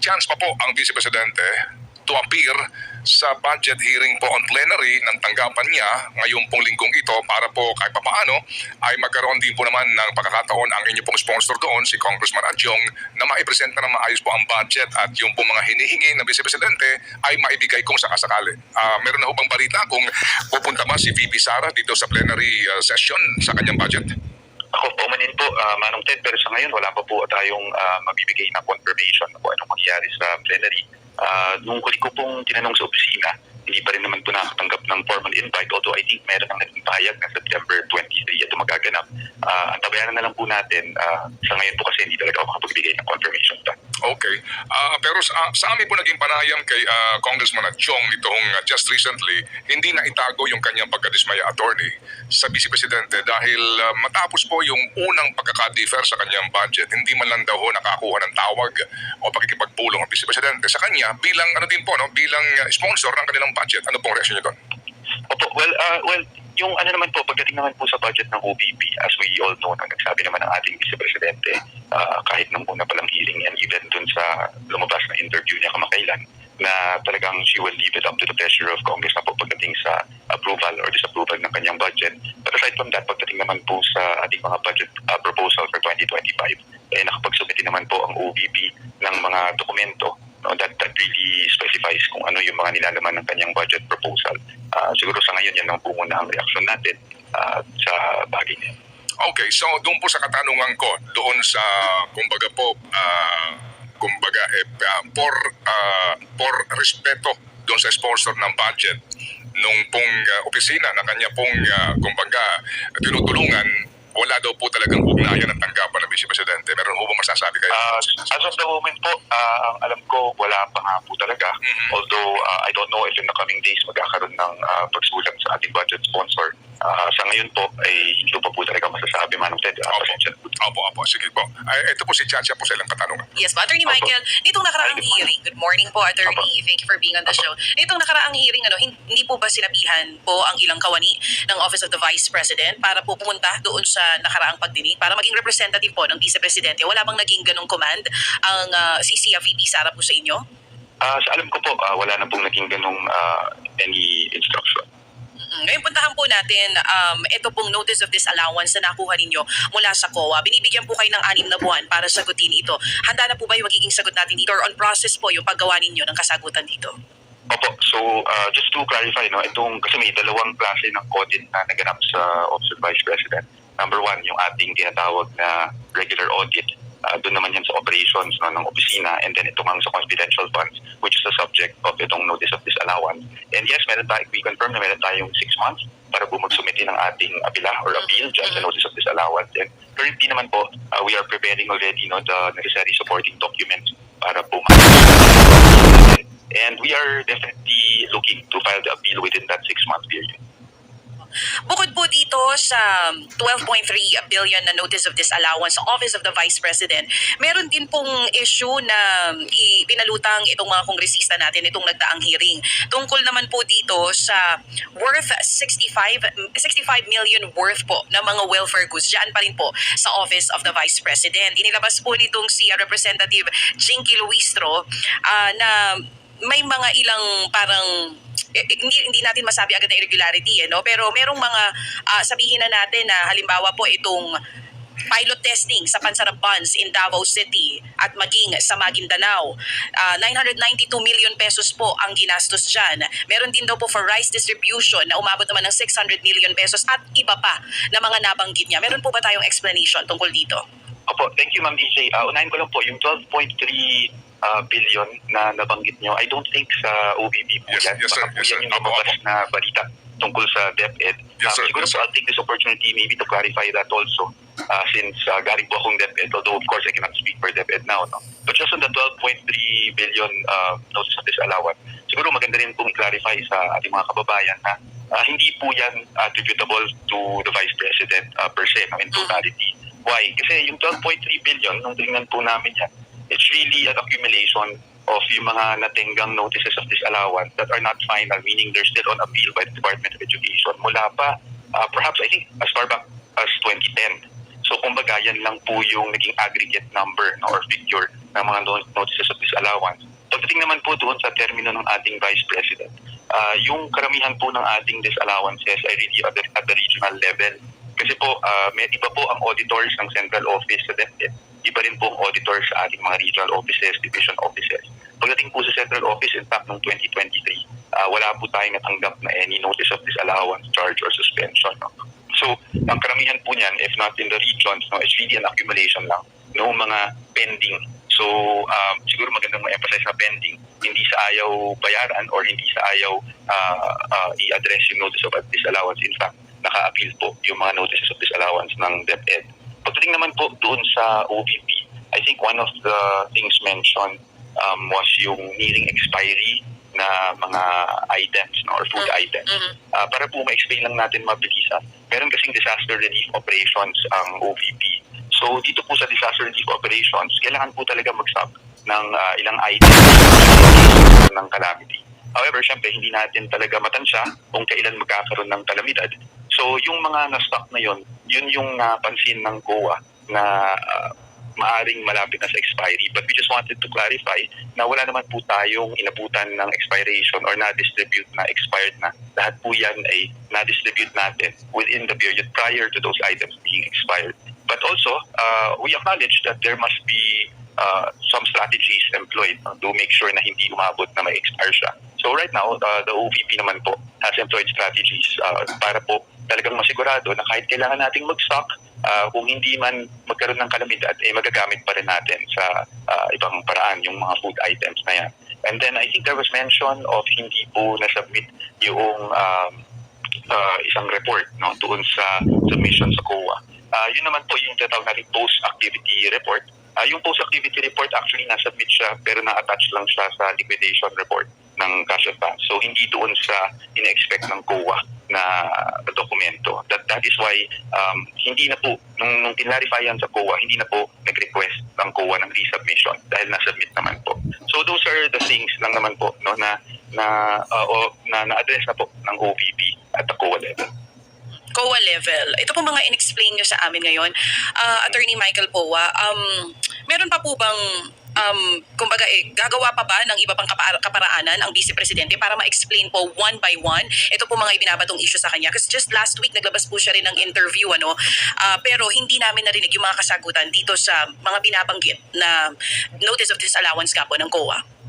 chance pa po ang Vice Presidente to appear sa budget hearing po on plenary ng tanggapan niya ngayong pong linggong ito para po kahit papaano ay magkaroon din po naman ng pagkakataon ang inyo pong sponsor doon, si Congressman Adjong, na maipresenta na maayos po ang budget at yung po mga hinihingi ng Vice Presidente ay maibigay kung sakasakali. Ah, meron na ho bang balita kung pupunta ba si VP Sara dito sa plenary ah, session sa kanyang budget? Ako po manin po, ah, Manong Ted, pero sa ngayon wala pa po tayong ah, mabibigay na confirmation kung anong mangyayari sa plenary. Ah, nung huli ko pong tinanong sa opisina, hindi pa rin naman po nakatanggap ng formal invite although I think meron ang naging pahayag na September 23 ito magaganap. Ah, antabayanan na lang po natin. Ah, sa ngayon po kasi hindi talaga ako makapagbigay ng confirmation pa. Okay. Ah, pero sa, sa amin po naging panayam kay ah, Congressman Chong itong ah, just recently, hindi na itago yung kanyang pagkadismaya attorney sa Vice Presidente dahil ah, matapos po yung unang pagkaka-defer sa kanyang budget, hindi man lang daw ho nakakuha ng tawag o pakikipagpulong ang Vice Presidente sa kanya bilang ano din po no, bilang ah, sponsor ng kanilang budget. Ano pong reaksyon niyo doon? Opo, well, ah, well, yung ano naman po, pagdating naman po sa budget ng OBP, as we all know, na nagsabi naman ng ating Vice Presidente, ah, kahit nung una palang hearing and even dun sa lumabas na interview niya kamakailan, na talagang she will leave it up to the pleasure of Congress na po pagdating sa approval or disapproval ng kanyang budget. But aside from that, pagdating naman po sa ating mga budget ah, proposal for 2025, eh, nakapag-submit din naman po ang OBP ng mga dokumento no, that, that really specifies kung ano yung mga nilalaman ng kanyang budget proposal. Ah, siguro sa ngayon yan ang pumuna ang reaksyon natin ah, sa bagay niya. Okay, so doon po sa katanungan ko, doon sa, kumbaga po, ah, kumbaga, eh, ah, for, ah, for respeto doon sa sponsor ng budget, nung pong ah, opisina na kanya pong, ah, kumbaga, tinutulungan, wala daw po talagang ugnayan ng Vice Presidente. Meron ho ba masasabi kayo? Ah, as of the moment po, ah, ang alam ko, wala pa nga po talaga. Mhm. Although, ah, I don't know if in the coming days magkakaroon ng ah, pagsulat sa ating budget sponsor. Ah, sa ngayon po, ay hindi ko pa po talaga masasabi, Manong Ted. Ah, Opo. Opo, opo, sige po. Ay, ito po si Chacha po sa ilang katanungan. Yes po, Attorney Opo. Michael, nitong nakaraang Ay, hearing, good morning po Attorney, Opo. thank you for being on the show. Nitong nakaraang hearing, ano, hin- hindi po ba sinabihan po ang ilang kawani ng Office of the Vice President para po pumunta doon sa nakaraang pagdinig para maging representative po ng Vice Presidente? Wala bang naging ganong command ang uh, CCA VP Sara po sa inyo? Ah, sa alam ko po, ah, wala na pong naging ganong ah, any instruction. Ngayon puntahan po natin um, ito pong notice of disallowance na nakuha ninyo mula sa COA. Binibigyan po kayo ng anim na buwan para sagutin ito. Handa na po ba yung magiging sagot natin dito or on process po yung paggawa ninyo ng kasagutan dito? Opo, so ah, just to clarify, no, itong, kasi may dalawang klase ng audit na naganap sa Office of Vice President. Number one, yung ating tinatawag na regular audit. Ah, doon naman yan sa operations no, ng opisina and then ito nga sa confidential funds which is the subject of itong notice of disallowance. And yes, meron tayo, we confirm na meron tayong six months para po magsumiti ng ating apila or appeal dyan sa notice of disallowance. And currently naman po, ah, we are preparing already no, the necessary supporting documents para po ma- And we are definitely looking to file the appeal within that six-month period. Bukod po dito sa 12.3 billion na notice of disallowance sa Office of the Vice President, meron din pong issue na ipinalutang itong mga kongresista natin itong nagdaang hearing. Tungkol naman po dito sa worth 65 65 million worth po ng mga welfare goods diyan pa rin po sa Office of the Vice President. Inilabas po nitong si Representative Jinky Luistro ah, na may mga ilang parang eh, eh, hindi hindi natin masabi agad na irregularity eh, no? pero merong mga ah, sabihin na natin na halimbawa po itong pilot testing sa Pansarap Buns in Davao City at maging sa Maguindanao. Ah, 992 million pesos po ang ginastos dyan. Meron din daw po for rice distribution na umabot naman ng 600 million pesos at iba pa na mga nabanggit niya. Meron po ba tayong explanation tungkol dito? Opo, thank you Ma'am DJ. Uh, unahin ko lang po, yung 12.3 uh, billion na nabanggit nyo, I don't think sa OBB po Yes, yan. yes, sir. Baka po Yes, sir. yan yung lumabas na balita tungkol sa DepEd. Yes, Um, sir. siguro Yes, po, sir. I'll take this opportunity maybe to clarify that also uh, since uh, galing po akong DepEd, although of course I cannot speak for DepEd now. No? But just on the 12.3 billion uh, notice of disallowance, siguro maganda rin pong clarify sa ating mga kababayan na uh, hindi po yan attributable to the Vice President uh, per se, no, in totality. Why? Kasi yung 12.3 billion, nung tingnan po namin yan, it's really an accumulation of yung mga natinggang notices of disallowance that are not final, meaning they're still on appeal by the Department of Education. Mula pa, uh, perhaps I think as far back as 2010. So kumbaga yan lang po yung naging aggregate number no, or figure ng mga no- notices of disallowance. Pagdating naman po doon sa termino ng ating Vice President, ah, yung karamihan po ng ating disallowances ay really at the regional level. Kasi po, ah, may iba po ang auditors ng central office sa DepEd. Iba rin po ang auditors sa ating mga regional offices, division offices. Pagdating po sa central office, in fact, noong 2023, ah, wala po tayong natanggap na any notice of disallowance, charge, or suspension. No? So, ang karamihan po niyan, if not in the regions, no, is really an accumulation lang no mga pending. So, um, siguro magandang ma-emphasize na pending, hindi sa ayaw bayaran or hindi sa ayaw ah, ah, i-address yung notice of disallowance. In fact, naka-appeal po yung mga notices of disallowance ng DepEd. Pagdating naman po doon sa OVP, I think one of the things mentioned um, was yung nearing expiry na mga items no, or food Mm. items. Ah, para po ma-explain lang natin mabilisan, meron kasing disaster relief operations ang OVP. So dito po sa disaster relief operations, kailangan po talaga mag-stock ng ah, ilang items ng calamity. However, syempre, hindi natin talaga matansya kung kailan magkakaroon ng kalamidad. So yung mga na-stock na yun, yun yung napansin ng COA na ah, maaring malapit na sa expiry. But we just wanted to clarify na wala naman po tayong inabutan ng expiration or na-distribute na expired na. Lahat po yan ay na-distribute natin within the period prior to those items being expired. But also, uh, we acknowledge that there must be uh, some strategies employed uh, to make sure na hindi umabot na may expire siya. So right now, uh, the OVP naman po has employed strategies uh, para po talagang masigurado na kahit kailangan nating mag-stock, uh, kung hindi man magkaroon ng kalamidad, eh magagamit pa rin natin sa uh, ibang paraan yung mga food items na yan. And then I think there was mention of hindi po na-submit yung um, uh, isang report no doon sa submission sa COA. Ah, yun naman po yung tinatawag natin post-activity report. Ah, yung post-activity report actually na-submit siya pero na-attach lang siya sa liquidation report ng cash advance. So hindi doon sa ina-expect ng COA na dokumento. That that is why um, hindi na po nung nung kinlarify yan sa COA, hindi na po nag-request ng COA ng resubmission dahil na-submit naman po. So those are the things lang naman po no na na uh, o, na na-address na po ng OVP at the COA level. COA level. Ito po mga in-explain nyo sa amin ngayon. Ah, Attorney Michael Powa, um, meron pa po bang um, kumbaga eh, gagawa pa ba ng iba pang kapara- kaparaanan ang Vice Presidente para ma-explain po one by one ito po mga ibinabatong issue sa kanya? Kasi just last week naglabas po siya rin ng interview ano, Ah, pero hindi namin narinig yung mga kasagutan dito sa mga binabanggit na notice of disallowance nga po ng COA.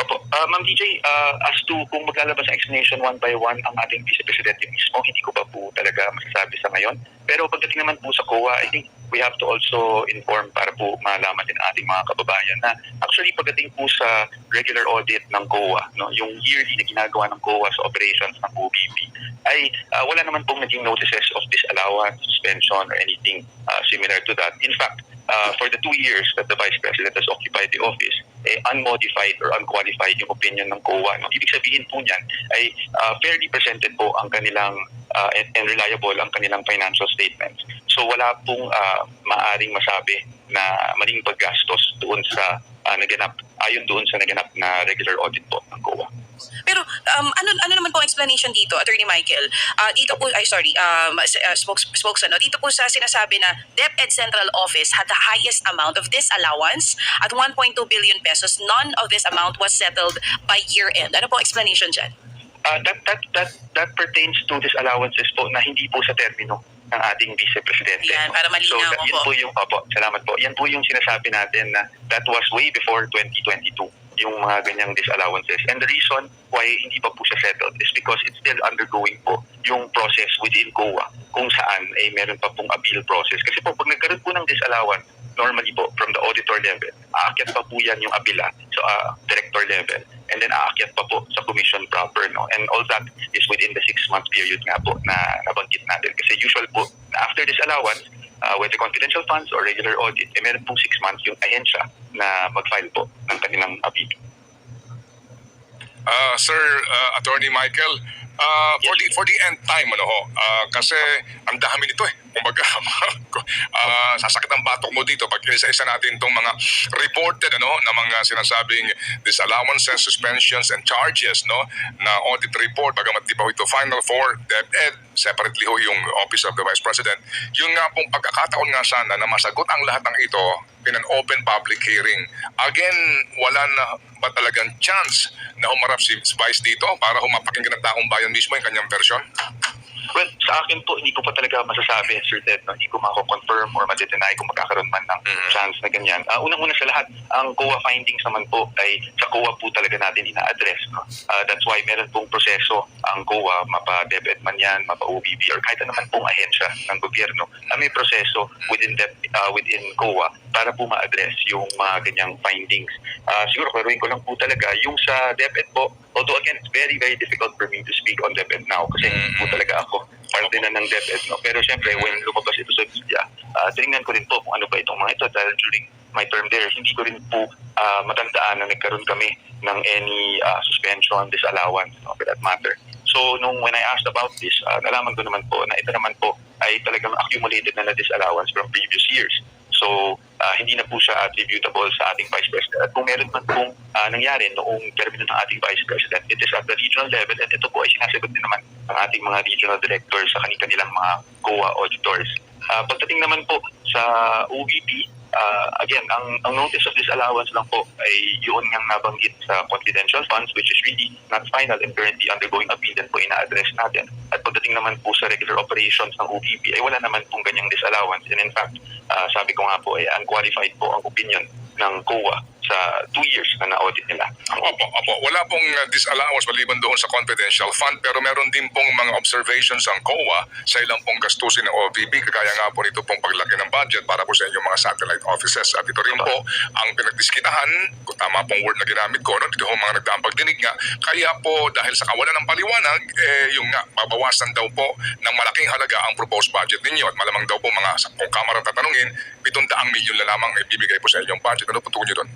Opo. Uh, Ma'am DJ, uh, as to kung maglalabas ang explanation one by one ang ating Vice Presidente mismo, hindi ko pa po talaga masasabi sa ngayon. Pero pagdating naman po sa COA, I think we have to also inform para po malaman din ating mga kababayan na actually pagdating po sa regular audit ng COA, no, yung yearly na ginagawa ng COA sa operations ng OBP, ay uh, wala naman pong naging notices of disallowance, suspension, or anything uh, similar to that. In fact, uh, for the two years that the Vice President has occupied the office, eh, unmodified or unqualified yung opinion ng COA. No? Ibig sabihin po niyan ay uh, fairly presented po ang kanilang uh, and, reliable ang kanilang financial statements. So wala pong uh, maaring masabi na maling paggastos doon sa uh, naganap, ayon doon sa naganap na regular audit po ng COA. Pero um, ano ano naman po ang explanation dito, Attorney Michael? Ah, dito po ay sorry, um uh, spokes, spokes ano, dito po sa sinasabi na DepEd Central Office had the highest amount of disallowance at 1.2 billion pesos. None of this amount was settled by year end. Ano po explanation diyan? Uh, that, that, that, that pertains to disallowances po na hindi po sa termino ng ating Vice Presidente. Yan, para malinaw so, that, yan po. po yung, opo, salamat po. Yan po yung sinasabi natin na that was way before 2022 yung mga ganyang disallowances. And the reason why hindi pa po siya settled is because it's still undergoing po yung process within COA kung saan ay meron pa pong appeal process. Kasi po, pag nagkaroon po ng disallowance, normally po, from the auditor level, aakyat pa po yan yung apila sa ah, director level. And then aakyat pa po sa commission proper. No? And all that is within the six-month period nga po na nabanggit natin. Kasi usual po, after disallowance, uh, whether confidential funds or regular audit, eh, meron pong six months yung ahensya na mag-file po ng kanilang appeal. Ah, Sir ah, Attorney Michael, ah, for Yes, the for the end time ano ho, ah, kasi ang dami nito eh. Kumbaga, ah, sasakit ang batok mo dito pag isa-isa natin itong mga reported ano, na mga sinasabing disallowances, suspensions, and charges no, na audit report, bagamat di pa ito final for DepEd, separately ho yung Office of the Vice President. Yung nga pong pagkakataon nga sana na masagot ang lahat ng ito in an open public hearing. Again, wala na ba talagang chance na humarap si Vice dito para humapakinggan ng taong bayan mismo yung kanyang version? Well, sa akin po, hindi ko pa talaga masasabi, Sir Ted, no? hindi ko mako-confirm or ma-deny kung magkakaroon man ng Mhm. chance na ganyan. Ah, unang-una sa lahat, ang COA findings naman po ay sa COA po talaga natin ina-address. No? Ah, that's why meron pong proseso ang COA, mapa-DepEd man yan, mapa-OBB, or kahit naman pong ahensya ng gobyerno, na may proseso within, Dep- ah, within COA para po ma-address yung mga ganyang findings. Ah, siguro, klaruhin ko lang po talaga, yung sa DepEd po, although again, it's very, very difficult for me to speak on DepEd now kasi po talaga ako parte na ng DepEd. No? Pero syempre, when lumabas ito sa media, uh, tinignan ko rin po kung ano ba itong mga ito dahil during my term there, hindi ko rin po ah, matandaan na nagkaroon kami ng any ah, suspension, disallowance, no, for that matter. So, nung when I asked about this, ah, nalaman ko naman po na ito naman po ay talagang accumulated na na disallowance from previous years. So, ah, hindi na po siya attributable sa ating Vice President. At kung meron man pong ah, nangyari noong termino ng ating Vice President, it is at the regional level and ito po ay sinasagot din naman ng ating mga regional directors sa kanilang mga COA auditors. Ah, pagdating naman po sa OVP, ah, again, ang, ang notice of disallowance lang po ay yun nga nabanggit sa confidential funds which is really not final and currently undergoing appeal din po ina-address natin. At pagdating naman po sa regular operations ng OVP ay wala naman pong ganyang disallowance. And in fact, ah, sabi ko nga po ay unqualified po ang opinion ng COA sa two years na na-audit nila. Opo, opo. Wala pong uh, disallowance maliban doon sa confidential fund pero meron din pong mga observations ang COA sa ilang pong gastusin ng OVP kagaya nga po nito pong paglaki ng budget para po sa inyong mga satellite offices. At ito rin po ang pinagdiskitahan, kung tama pong word na ginamit ko, no? dito po mga nagdaang pagdinig nga. Kaya po dahil sa kawalan ng paliwanag, eh, yung nga, babawasan daw po ng malaking halaga ang proposed budget ninyo at malamang daw po mga, kung kamara tatanungin, 700 milyon na lamang ibibigay po sa inyong budget. Ano po nyo doon?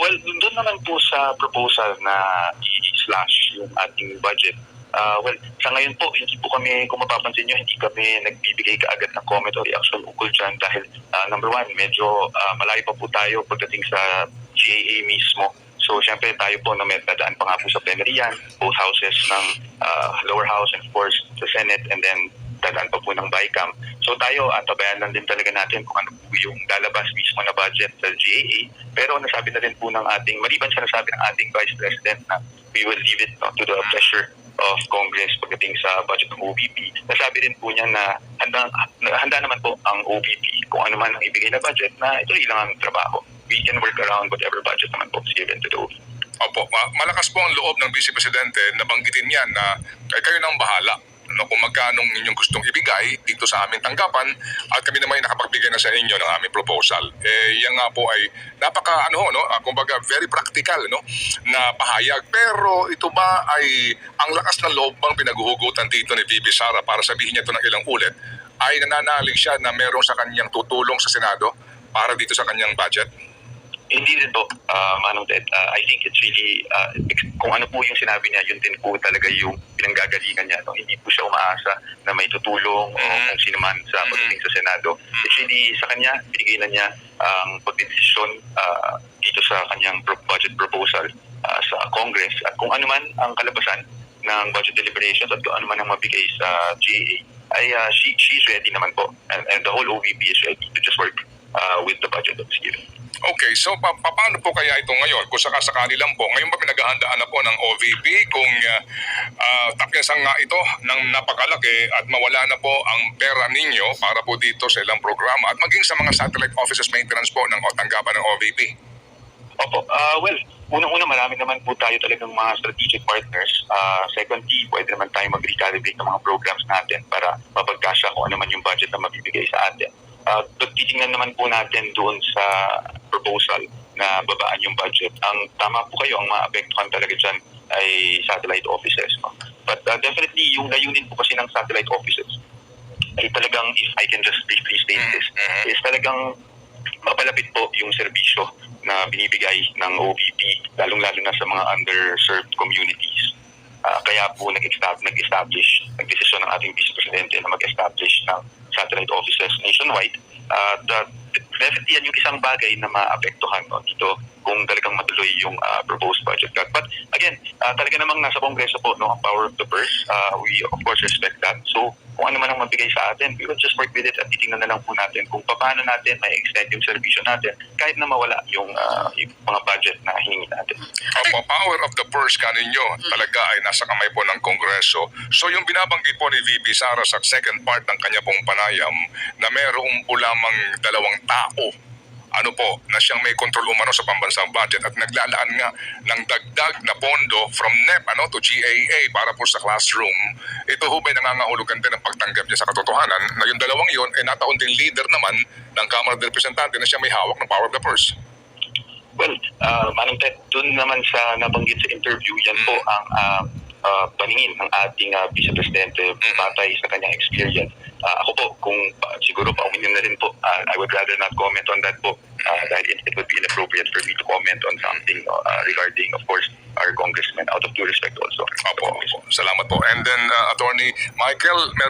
Well, doon naman po sa proposal na i-slash yung ating budget. Ah, well, sa ngayon po, hindi po kami, kung mapapansin nyo, hindi kami nagbibigay kaagad ng comment o reaction ukol dyan dahil ah, number one, medyo ah, malayo pa po tayo pagdating sa GAA mismo. So, syempre tayo po na may dadaan pa nga po sa plenary yan, both houses ng ah, lower house and of course the Senate and then dadaan pa po ng BICAM. So tayo, antabayan lang din talaga natin kung ano po yung lalabas mismo na budget sa GAA. Pero nasabi na rin po ng ating, maliban sa nasabi ng ating Vice President na we will leave it no, to the pleasure of Congress pagdating sa budget ng OVP. Nasabi din po niya na handa, handa naman po ang OVP kung ano man ang ibigay na budget na ito lang ang trabaho. We can work around whatever budget naman po is given to the OVP. Opo, ma- malakas po ang loob ng Vice Presidente na banggitin niyan na kay kayo nang bahala no, kung magkano inyong gustong ibigay dito sa aming tanggapan at kami naman ay nakapagbigay na sa inyo ng aming proposal. Eh, yan nga po ay napaka ano, no, ah, kumbaga very practical no, na pahayag. Pero ito ba ay ang lakas ng loob bang pinaguhugutan dito ni VP Sara para sabihin niya ito ng ilang ulit ay nananalig siya na meron sa kanyang tutulong sa Senado para dito sa kanyang budget? Hindi rin po, uh, Manong Ted. Uh, I think it's really, uh, kung ano po yung sinabi niya, yun din po talaga yung pinanggagalingan niya. No? Hindi po siya umaasa na may tutulong o Mhm. kung sino man sa pagdating sa Senado. It's really sa kanya, na niya ang pagdedesisyon uh, dito sa kanyang pro- budget proposal uh, sa Congress. At kung ano man ang kalabasan ng budget deliberations at kung ano man ang mabigay sa GAA, ay uh, she, she's ready naman po. And, and the whole OVP is ready to just work uh, with the budget that is given. Okay, so pa pa- paano po kaya ito ngayon? Kung sakasakali lang po, ngayon ba pinaghahandaan na po ng OVP kung uh, uh, tapyasan nga ito ng napakalaki at mawala na po ang pera ninyo para po dito sa ilang programa at maging sa mga satellite offices maintenance po ng o tanggapan ng OVP? Opo. Ah, well, unang-una marami naman po tayo talagang mga strategic partners. Ah, secondly, pwede naman tayo mag-recalibrate ng mga programs natin para mapagkasya kung ano man yung budget na mabibigay sa atin. Uh, but titingnan naman po natin doon sa proposal na babaan yung budget. Ang tama po kayo, ang maapektuhan talaga dyan ay satellite offices. No? But ah, definitely, yung layunin po kasi ng satellite offices ay talagang, if I can just briefly state this, Mhm. is talagang mapalapit po yung serbisyo na binibigay ng OVP, lalong-lalo na sa mga underserved communities. Ah, kaya po nag-establish, nag-desisyon ng ating Vice Presidente na mag-establish ng satellite offices nationwide. Uh, the, definitely yan yung isang bagay na maapektuhan no, dito kung talagang matuloy yung ah, proposed budget cut. But again, ah, talaga namang nasa Kongreso po no, ang power of the purse. Ah, we of course respect that. So kung ano man ang mabigay sa atin, we will just work with it at titingnan na lang po natin kung paano natin may extend yung servisyo natin kahit na mawala yung, ah, yung mga budget na hiningi natin. Opo, power of the purse kaninyo talaga ay nasa kamay po ng Kongreso. So yung binabanggit po ni VP Sara sa second part ng kanya pong panayam na mayroong po lamang dalawang tao ano po, na siyang may control umano sa pambansang budget at naglalaan nga ng dagdag na pondo from NEP ano, to GAA para po sa classroom. Ito ho ba'y nangangahulugan din ng pagtanggap niya sa katotohanan na yung dalawang yon ay nataon ding leader naman ng Kamara de Representante na siya may hawak ng power of the purse. Well, uh, Manong Ted, dun naman sa nabanggit sa interview, yan po ang uh, uh, paningin ng ating uh, Vice Presidente batay sa kanyang experience. Uh, ako po, kung uh, siguro pa uminom na rin po, uh, I would rather not comment on that po uh, dahil it, it would be inappropriate for me to comment on something uh, regarding, of course, our congressman out of due respect also. Opo, opo. Salamat po. And then, uh, Attorney Michael,